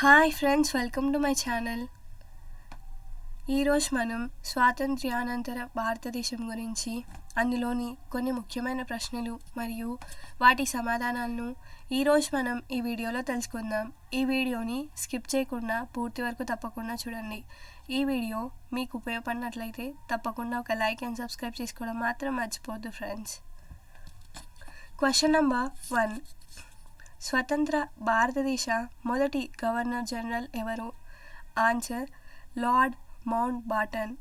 Hi friends welcome to my channel ఈరోజు మనం స్వాతంత్ర్యానంతర భారతదేశం గురించి అందులోని కొన్ని ముఖ్యమైన ప్రశ్నలు మరియు వాటి సమాధానాలను ఈరోజు మనం ఈ వీడియోలో తెలుసుకుందాం. ఈ వీడియోని స్కిప్ చేయకుండా పూర్తి వరకు తప్పకుండా చూడండి. ఈ వీడియో మీకు ఉపయోగపడినట్లయితే తప్పకుండా ఒక లైక్ అండ్ సబ్స్క్రైబ్ చేసుకోవడం మాత్రం మర్చిపోద్దు ఫ్రెండ్స్ క్వశ్చన్ నెంబర్ వన్ స్వతంత్ర భారతదేశ మొదటి గవర్నర్ జనరల్ ఎవరు? Answer lord Mountbatten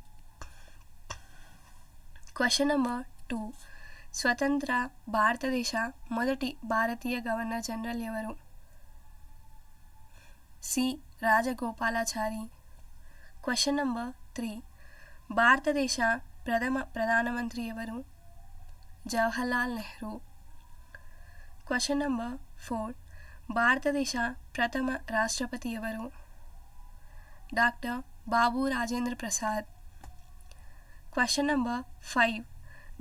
question number two. స్వతంత్ర భారతదేశ మొదటి భారతీయ గవర్నర్ జనరల్ ఎవరు? C. Rajagopalachari. Question number three. భారతదేశ ప్రథమ ప్రధానమంత్రి ఎవరు? Jawaharlal Nehru. Question number four. భారతదేశ ప్రథమ రాష్ట్రపతి ఎవరు? Doctor Babu Rajendra Prasad. Question number five.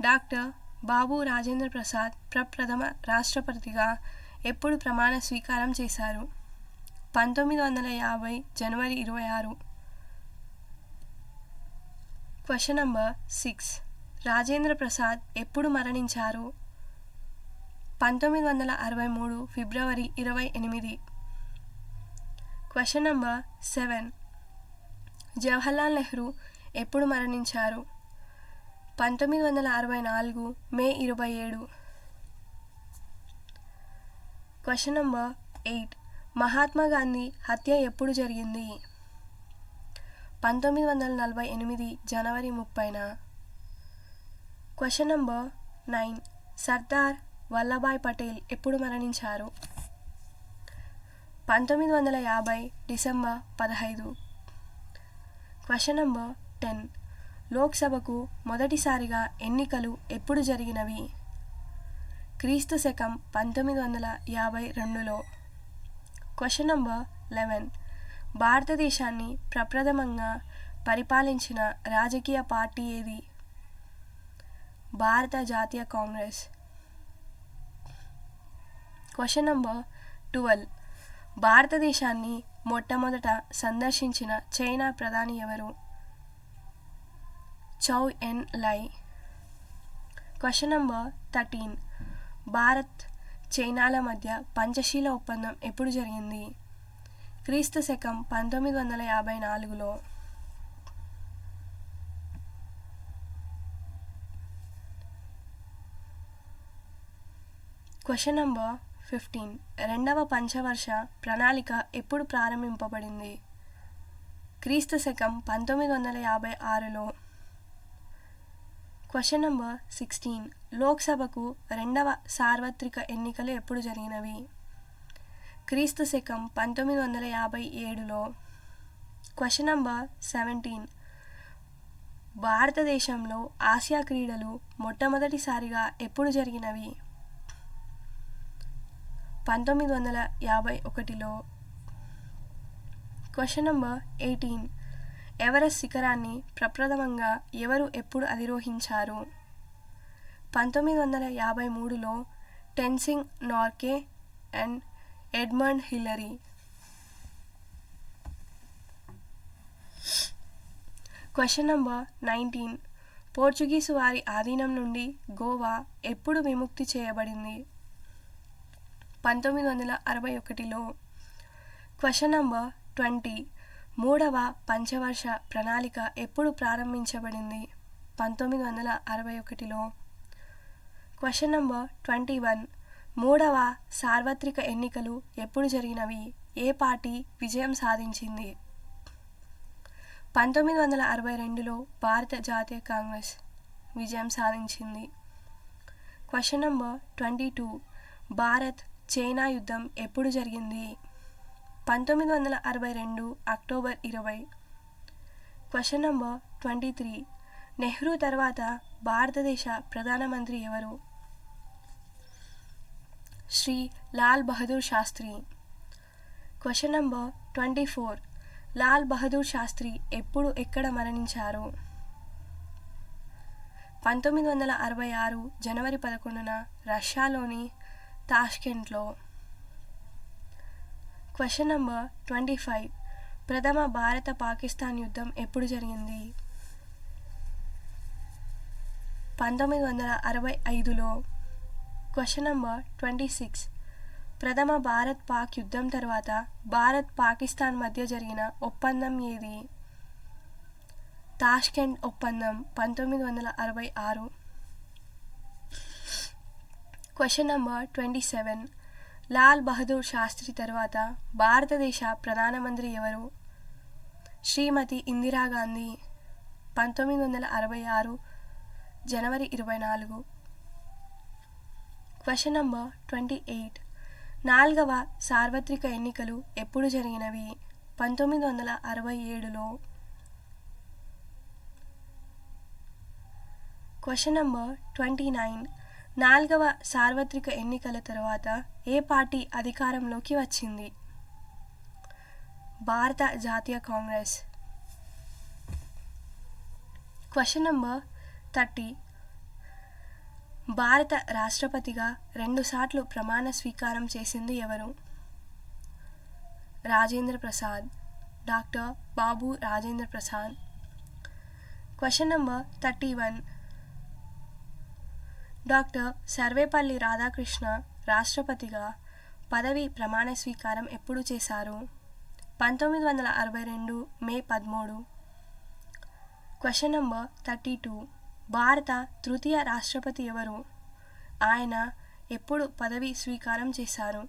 Doctor Babu Rajendra Prasad ప్రప్రథమ రాష్ట్రపతిగా ఎప్పుడు ప్రమాణ స్వీకారం చేశారు? పంతొమ్మిది వందల యాభై జనవరి ఇరవై ఆరు. Question number six. Rajendra Prasad ఎప్పుడు మరణించారు? పంతొమ్మిది వందల అరవై మూడు ఫిబ్రవరి ఇరవై ఎనిమిది. Question number seven Jawaharlal Nehru ఎప్పుడు మరణించారు? పంతొమ్మిది వందల అరవై నాలుగు మే ఇరవై ఏడు. Question number eight Mahatma Gandhi హత్య ఎప్పుడు జరిగింది? పంతొమ్మిది వందల నలభై ఎనిమిది జనవరి ముప్పైన. Question number nine Sardar Vallabhbhai Patel ఎప్పుడు మరణించారు? పంతొమ్మిది వందల యాభై డిసెంబర్ పదహైదు. Question number ten. లోక్సభకు మొదటిసారిగా ఎన్నికలు ఎప్పుడు జరిగినవి? క్రీస్తు శకం పంతొమ్మిది వందల యాభై రెండులో. Question number eleven. భారతదేశాన్ని ప్రప్రథమంగా పరిపాలించిన రాజకీయ పార్టీ ఏది? భారత జాతీయ కాంగ్రెస్. క్వశ్చన్ నెంబర్ ట్వెల్వ్ భారతదేశాన్ని మొట్టమొదట సందర్శించిన చైనా ప్రధాని ఎవరు? చౌ ఎన్ లై క్వశ్చన్ నెంబర్ థర్టీన్ భారత్ చైనాల మధ్య పంచశీల ఒప్పందం ఎప్పుడు జరిగింది? క్రీస్తు శకం పంతొమ్మిది వందల యాభై నాలుగులో. Question number fifteen. రెండవ పంచవర్ష ప్రణాళిక ఎప్పుడు ప్రారంభింపబడింది? క్రీస్తు శకం పంతొమ్మిది వందల యాభై ఆరులో. క్వశ్చన్ నంబర్ సిక్స్టీన్ లోక్సభకు రెండవ సార్వత్రిక ఎన్నికలు ఎప్పుడు జరిగినవి? క్రీస్తు శకం పంతొమ్మిది వందల యాభై ఏడులో. క్వశ్చన్ నంబర్ సెవెంటీన్ భారతదేశంలో ఆసియా క్రీడలు మొట్టమొదటిసారిగా ఎప్పుడు జరిగినవి? పంతొమ్మిది వందల యాభై ఒకటిలో క్వశ్చన్ నంబర్ ఎయిటీన్. ఎవరెస్ట్ శిఖరాన్ని ప్రప్రథమంగా ఎవరు ఎప్పుడు అధిరోహించారు? పంతొమ్మిది వందల యాభై మూడులో Tenzing Norgay and Edmund Hillary. Question number nineteen. Portuguese వారి ఆధీనం నుండి గోవా ఎప్పుడు విముక్తి చేయబడింది? పంతొమ్మిది వందల అరవై ఒకటిలో క్వశ్చన్ నంబర్ ట్వంటీ మూడవ పంచవర్ష ప్రణాళిక ఎప్పుడు ప్రారంభించబడింది? పంతొమ్మిది వందల అరవై ఒకటిలో క్వశ్చన్ నంబర్ ట్వంటీ వన్ మూడవ సార్వత్రిక ఎన్నికలు ఎప్పుడు జరిగినవి? ఏ పార్టీ విజయం సాధించింది? పంతొమ్మిది వందల అరవై రెండులో భారత జాతీయ కాంగ్రెస్ విజయం సాధించింది. Question number twenty two Bharat China యుద్ధం ఎప్పుడు జరిగింది? పంతొమ్మిది వందల అరవై రెండు అక్టోబర్ ఇరవై. Question number twenty three. Nehru తర్వాత భారతదేశ ప్రధానమంత్రి ఎవరు? Shri Lal Bahadur Shastri. Question number twenty four. Lal Bahadur Shastri ఎప్పుడు ఎక్కడ మరణించారు? పంతొమ్మిది వందల అరవై ఆరు జనవరి పదకొండున రష్యాలోని తాష్కెంట్లో. Question number twenty five. ప్రథమ భారత పాకిస్తాన్ యుద్ధం ఎప్పుడు జరిగింది? పంతొమ్మిది వందల అరవై ఐదులో. Question number twenty six. ప్రథమ భారత్ పాక్ యుద్ధం తర్వాత భారత్ పాకిస్తాన్ మధ్య జరిగిన ఒప్పందం ఏది? తాష్కెంట్ ఒప్పందం పంతొమ్మిది వందల అరవై ఆరు. Question number twenty seven Lal Bahadur Shastri తర్వాత భారతదేశ ప్రధానమంత్రి ఎవరు? శ్రీమతి ఇందిరాగాంధీ పంతొమ్మిది వందల అరవై ఆరు జనవరి ఇరవై నాలుగు. క్వశ్చన్ నంబర్ ట్వంటీ ఎయిట్ నాలుగవ సార్వత్రిక ఎన్నికలు ఎప్పుడు జరిగినవి? పంతొమ్మిది వందల అరవై ఏడులో. క్వశ్చన్ నంబర్ ట్వంటీ నైన్ నాలుగవ సార్వత్రిక ఎన్నికల తర్వాత ఏ పార్టీ అధికారంలోకి వచ్చింది? భారత జాతీయ కాంగ్రెస్. Question number thirty. భారత రాష్ట్రపతిగా రెండుసార్లు ప్రమాణ స్వీకారం చేసింది ఎవరు? Rajendra Prasad doctor Babu Rajendra Prasad. Question number thirty one. Doctor Sarvepalli Radhakrishna రాష్ట్రపతిగా పదవి ప్రమాణ స్వీకారం ఎప్పుడు చేశారు? పంతొమ్మిది వందల అరవై రెండు మే పదమూడు. Question number thirty two. భారత తృతీయ రాష్ట్రపతి ఎవరు? ఆయన ఎప్పుడు పదవి స్వీకారం చేశారు?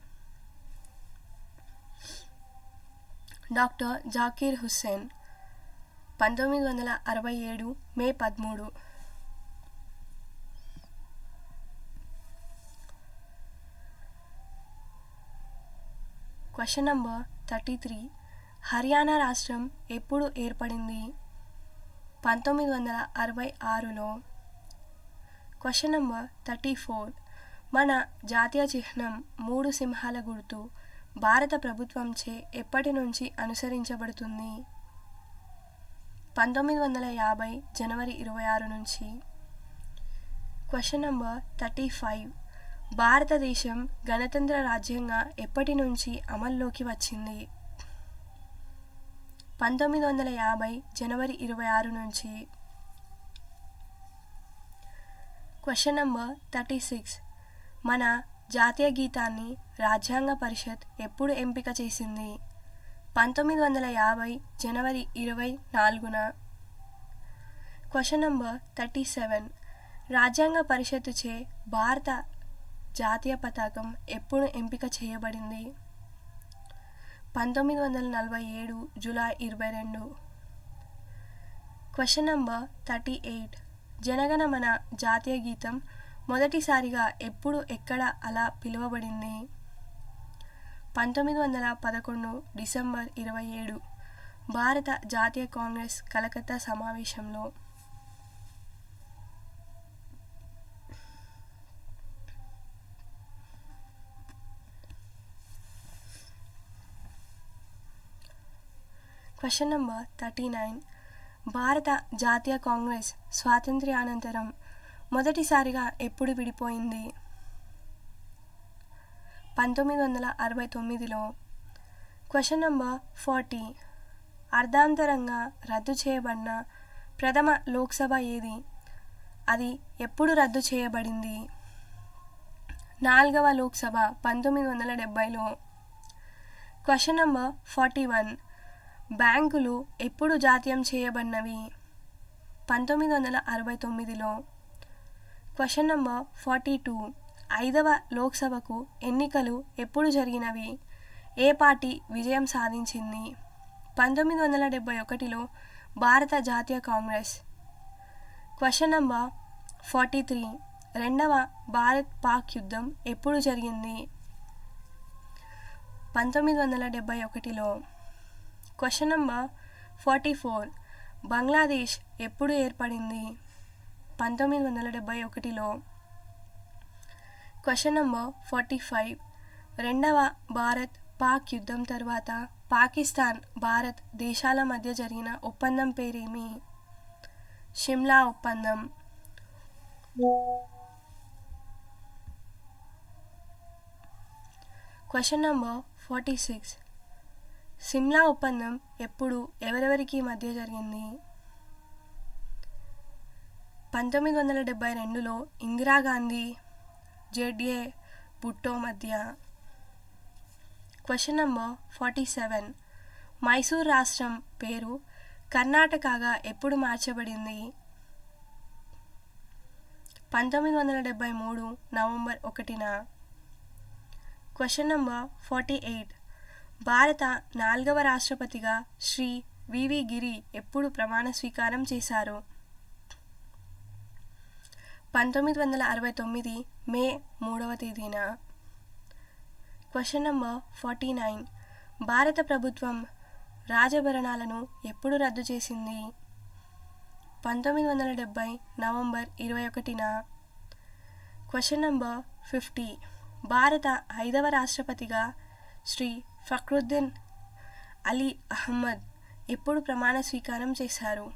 డాక్టర్ జాకీర్ హుస్సేన్. పంతొమ్మిది వందల అరవై ఏడు మే పదమూడు. Question number thirty three. Haryana రాష్ట్రం ఎప్పుడు ఏర్పడింది? పంతొమ్మిది వందల అరవై ఆరులో. Question number thirty four. మన జాతీయ చిహ్నం మూడు సింహాల గుర్తు భారత ప్రభుత్వంచే ఎప్పటి నుంచి అనుసరించబడుతుంది? పంతొమ్మిది వందల యాభై జనవరి ఇరవై ఆరు నుంచి. Question number thirty five. భారతదేశం గణతంత్ర రాజ్యంగా ఎప్పటి నుంచి అమల్లోకి వచ్చింది? పంతొమ్మిది వందల యాభై జనవరి ఇరవై ఆరు నుంచి. క్వశ్చన్ నంబర్ థర్టీ సిక్స్ మన జాతీయ గీతాన్ని రాజ్యాంగ పరిషత్ ఎప్పుడు ఎంపిక చేసింది? పంతొమ్మిది వందల యాభై జనవరి ఇరవై నాలుగున. క్వశ్చన్ నంబర్ థర్టీ సెవెన్ రాజ్యాంగ పరిషత్తుచే భారత జాతీయ పతాకం ఎప్పుడు ఎంపిక చేయబడింది? పంతొమ్మిది వందల నలభై ఏడు జూలై ఇరవై రెండు. Question number thirty eight. Jana Gana Mana జాతీయ గీతం మొదటిసారిగా ఎప్పుడు ఎక్కడ అలా పిలువబడింది? పంతొమ్మిది వందల పదకొండు డిసెంబర్ ఇరవై ఏడు. భారత జాతీయ కాంగ్రెస్ కలకత్తా సమావేశంలో క్వశ్చన్ నెంబర్ థర్టీ నైన్ భారత జాతీయ కాంగ్రెస్ స్వాతంత్ర్యానంతరం మొదటిసారిగా ఎప్పుడు విడిపోయింది? పంతొమ్మిది వందల అరవై తొమ్మిదిలో. క్వశ్చన్ నంబర్ ఫార్టీ అర్ధాంతరంగా రద్దు చేయబడిన ప్రథమ లోక్సభ ఏది? అది ఎప్పుడు రద్దు చేయబడింది? నాలుగవ లోక్సభ పంతొమ్మిది వందల డెబ్భైలో క్వశ్చన్ నంబర్ ఫార్టీ వన్ బ్యాంకులు ఎప్పుడు జాతీయం చేయబడినవి? పంతొమ్మిది వందల అరవై తొమ్మిదిలో. Question number forty two. ఐదవ లోక్సభకు ఎన్నికలు ఎప్పుడు జరిగినవి? ఏ పార్టీ విజయం సాధించింది? పంతొమ్మిది వందల డెబ్భై ఒకటిలో భారత జాతీయ Congress. Question number forty three. రెండవ భారత్ పాక్ యుద్ధం ఎప్పుడు జరిగింది? పంతొమ్మిది వందల డెబ్భై ఒకటిలో. Question number forty four Bangladesh ఎప్పుడు ఏర్పడింది? పంతొమ్మిది వందల డెబ్భై ఒకటిలో. క్వశ్చన్ నెంబర్ ఫార్టీ ఫైవ్ రెండవ భారత్ పాక్ యుద్ధం తర్వాత పాకిస్తాన్ భారత్ దేశాల మధ్య జరిగిన ఒప్పందం పేరేమి? షిమ్లా ఒప్పందం. Question number forty six Simla ఒప్పందం ఎప్పుడు ఎవరెవరికి మధ్య జరిగింది? పంతొమ్మిది వందల డెబ్బై రెండులో ఇందిరాగాంధీ జెడ్ఏ బుట్టో మధ్య. Question number forty seven. Mysore రాష్ట్రం పేరు కర్ణాటకగా ఎప్పుడు మార్చబడింది? పంతొమ్మిది వందల డెబ్బై మూడు నవంబర్ ఒకటిన. Question number forty eight. భారత నాలుగవ రాష్ట్రపతిగా శ్రీ వివి గిరి ఎప్పుడు ప్రమాణ స్వీకారం చేశారు? పంతొమ్మిది వందల అరవై తొమ్మిది మే మూడవ తేదీన. క్వశ్చన్ నంబర్ ఫార్టీ నైన్ భారత ప్రభుత్వం రాజభరణాలను ఎప్పుడు రద్దు చేసింది? పంతొమ్మిది వందల డెబ్బై నవంబర్ ఇరవై ఒకటిన. క్వశ్చన్ నంబర్ ఫిఫ్టీ భారత ఐదవ రాష్ట్రపతిగా శ్రీ ఫక్రుద్దీన్ అలీ అహ్మద్ ఎప్పుడు ప్రమాణ స్వీకారం చేశారు?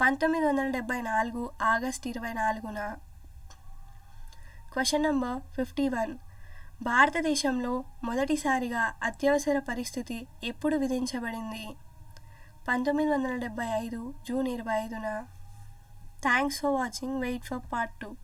పంతొమ్మిది వందల డెబ్బై నాలుగు ఆగస్ట్ ఇరవై నాలుగున. Question number fifty one. భారతదేశంలో మొదటిసారిగా అత్యవసర పరిస్థితి ఎప్పుడు విధించబడింది? పంతొమ్మిది వందల డెబ్బై ఐదు జూన్ ఇరవై ఐదున. Thanks for watching. Wait for part two.